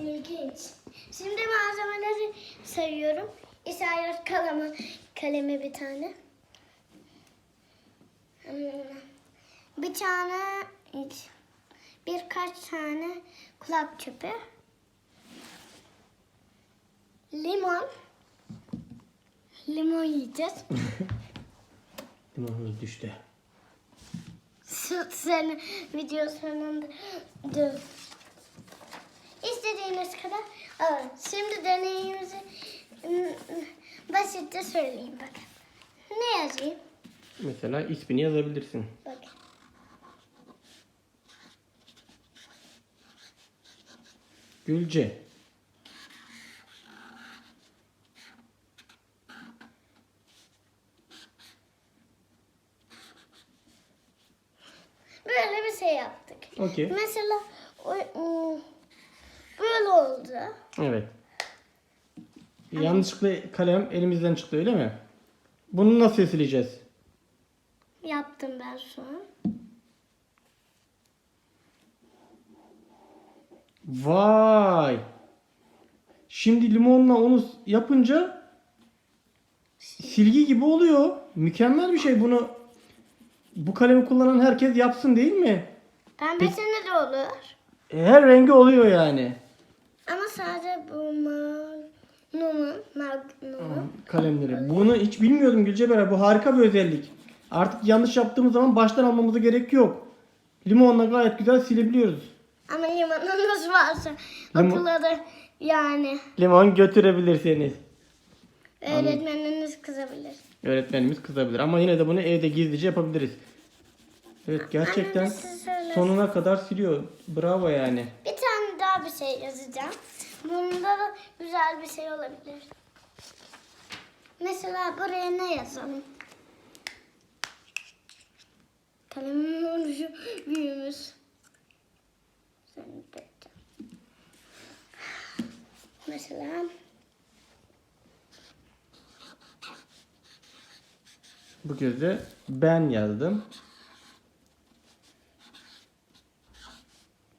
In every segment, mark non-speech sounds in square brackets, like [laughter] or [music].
İlginç. Şimdi malzemeleri sayıyorum. İsaret kalemi, kalemi bir tane. Hmm. Bir tane, birkaç tane kulak çöpü. Limon. Limon yiyeceğiz. [laughs] Limonumuz düştü. Senin video sonunda İstediğiniz kadar alın. Şimdi deneyimizi ım, basitçe söyleyeyim bakın. Ne yazayım? Mesela ismini yazabilirsin. Bak. Gülce. Böyle bir şey yaptık. Okey. Mesela o, ım, böyle oldu. Evet. Yanlışlıkla kalem elimizden çıktı öyle mi? Bunu nasıl sileceğiz? Yaptım ben şu an. Vay. Şimdi limonla onu yapınca silgi gibi oluyor. Mükemmel bir şey. Bunu bu kalemi kullanan herkes yapsın değil mi? Pembesinde de olur. E, Her rengi oluyor yani. Ama sadece bu magnumun, magnumun. Kalemleri. Bunu hiç bilmiyordum Gülceber. Bu harika bir özellik. Artık yanlış yaptığımız zaman baştan almamıza gerek yok. Limonla gayet güzel silebiliyoruz. Ama limonunuz varsa Limon- okula da yani Limon götürebilirsiniz. öğretmeniniz kızabilir. Öğretmenimiz kızabilir ama yine de bunu evde gizlice yapabiliriz. Evet gerçekten sonuna kadar siliyor. Bravo yani. Bir tane daha bir şey yazacağım. Bunda da güzel bir şey olabilir. Mesela buraya ne yazalım? Kalemin ucu büyümüş. Sen de- Mesela Bu gözde ben yazdım.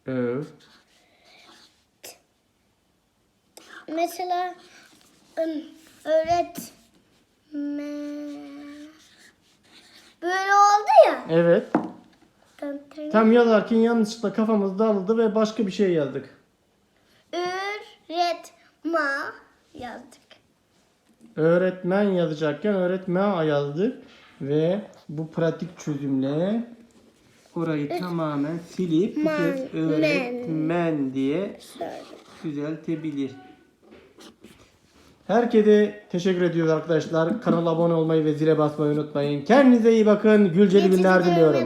Öv. Mesela ım, öğretmen böyle oldu ya. Evet. Tam yazarken yanlışlıkla kafamız dağıldı ve başka bir şey yazdık. Öğretma yazdık. Öğretmen yazacakken öğretmen yazdık ve bu pratik çözümle orayı tamamen silip bu kez Men. öğretmen diye düzeltebilir. Herkese teşekkür ediyoruz arkadaşlar. Kanala abone olmayı ve zile basmayı unutmayın. Kendinize iyi bakın. Gülceli günler diliyorum.